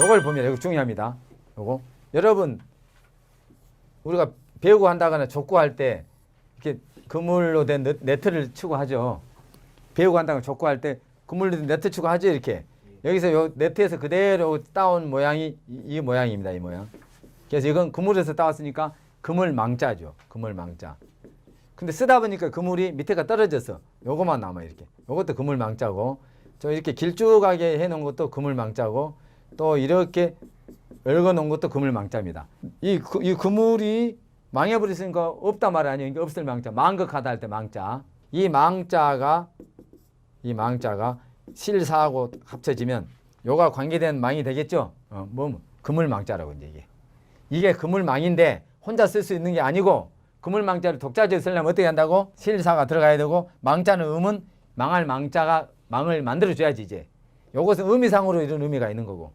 요걸 보면 이거 중요합니다. 요거 여러분 우리가 배우고 한다거나 족구할 때 이렇게 그물로 된 네- 네트를 치고 하죠. 배우고 한다거나 족구할 때 그물로 된 네트 치고 하죠 이렇게. 여기서 요 네트에서 그대로 따온 모양이 이, 이 모양입니다. 이 모양. 그래서 이건 그물에서 따왔으니까 그물 망자죠. 그물 망자. 근데 쓰다 보니까 그물이 밑에가 떨어져서 요거만 남아 이렇게. 요것도 그물 망자고 저 이렇게 길쭉하게 해 놓은 것도 그물 망자고 또 이렇게 열거 놓은 것도 그물 망자입니다. 이, 그- 이 그물이 망해버렸으니까 없단 말이 아니에요. 없을 망자. 망극하다 할 때 망자. 이 망자가 이 망자가 실사하고 합쳐지면 요가 관계된 망이 되겠죠. 어, 뭐 그물 망자라고 이제 이게. 이게 그물망인데 혼자 쓸 수 있는 게 아니고 그물망자를 독자적으로 쓰려면 어떻게 한다고? 실사가 들어가야 되고 망자는 음은 망할 망자가 망을 만들어 줘야지 이제. 요것은 의미상으로 이런 의미가 있는 거고